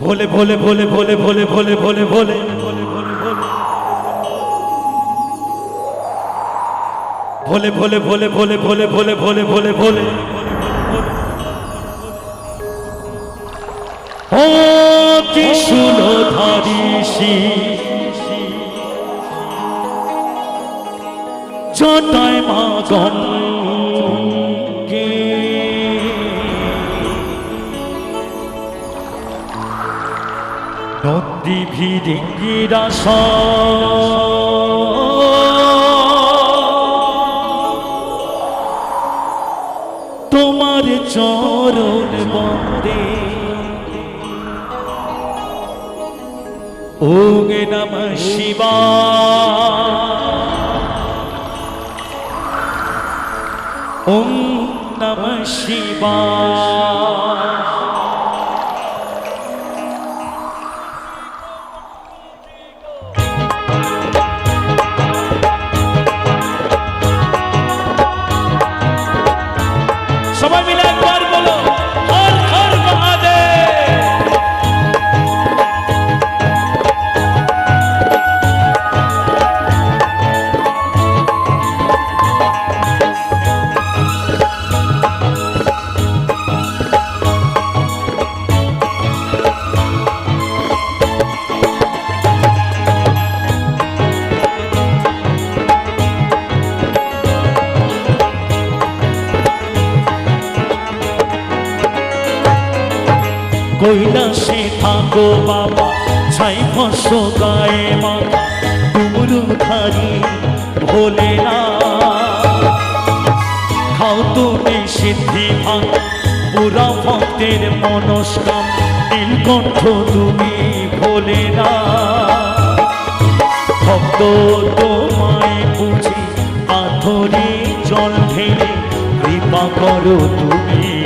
ভোলে ভোলে ভোলে ভোলে ভোলে ভোলে ভোলে ভোলে ভোলে ভোলে ভোলে ভোলে ভোলে ভোলে ভোলে ভোলে ভোলে ও ত্রিশূল ধারিসি জটায় মা গঙ্গে নদী ভিড়িঙ্গিরা তোমার চরণ বন্দে। ওম নম শিবা। ওম নম শিবা। কৈলাসে থাকো বাবা ছাই ফস গায়ে মাথা ডুমরু ধারি ভোলে না। খাও তুমি সিদ্ধি ভাঙ পুরা ভক্তের মনস্কাম নীলকণ্ঠ তুমি ভোলে না। ভক্ত তোমায় বুঝি, পাথরে জল ঢেলে কৃপা করো তুমি।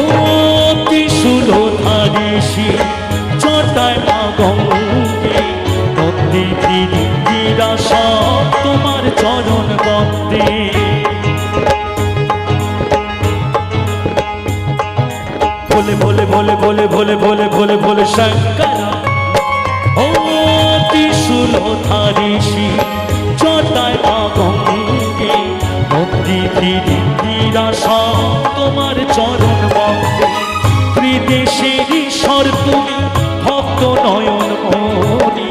ও ত্রিশূল ধারিসি চটায় মা গঙ্গে নদী দিদিরা সব তোমার চরণ বন্দে। ভোলে ভোলে ভোলে ভোলে ভোলে ভোলে ভোলে ভোলে, শঙ্কর। ও ত্রিশূল ধারিসি ঈশ্বর তুমি ভক্ত নয়ন মনি,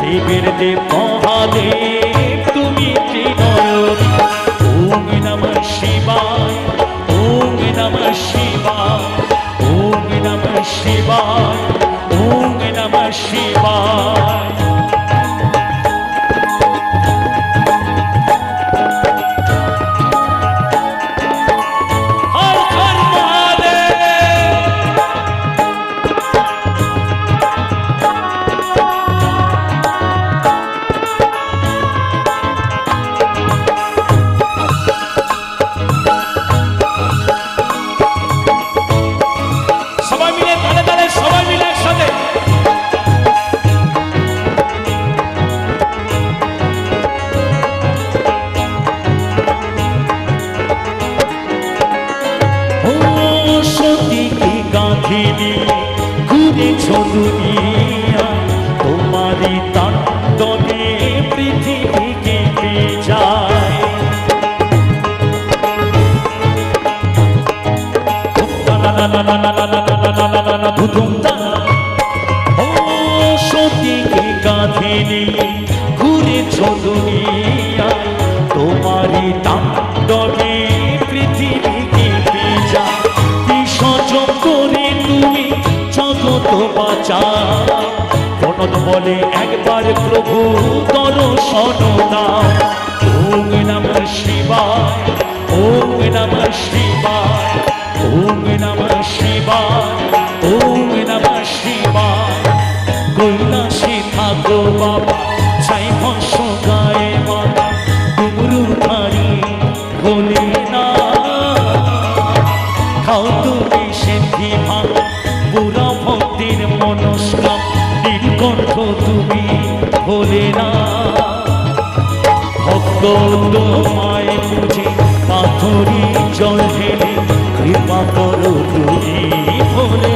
দেবের দেব মহাদেব, তুমি ত্রিনয়ন ওম নম শিবায় ওম নম শিবায় ওম নম শিবায় ওম নম শিবায়। গাঁথিনি ঘুরেছ দুনিয়া প্রণত বলে, একবার প্রভু দর্শন দাও। ওম নম শিবায়, ওম নম শিবায়, ওম নম শিবায়, ওম নম শিবায়। কৈলাসে থাকো বাবা ছাই ভস্য গায়ে মাতা ডুবরু ধারি ভোলে না। খাও তুমি সিদ্ধি ভাঙ ভক্ত তোমায় বুঝে পাথরি জল ঢেলে কৃপা করো তুমি ভোলে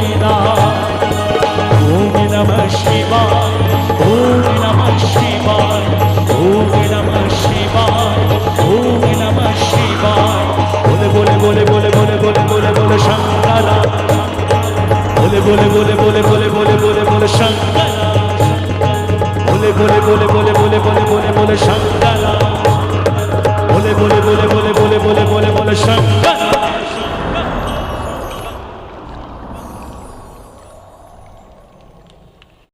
বলে বলে বলে বলে বলে বলে বলে বলে বলে বলে বলে বলে বলে শঙ্করা বলে বলে বলে বলে বলে বলে বলে বলে শঙ্করা বলে বলে বলে বলে বলে বলে বলে সব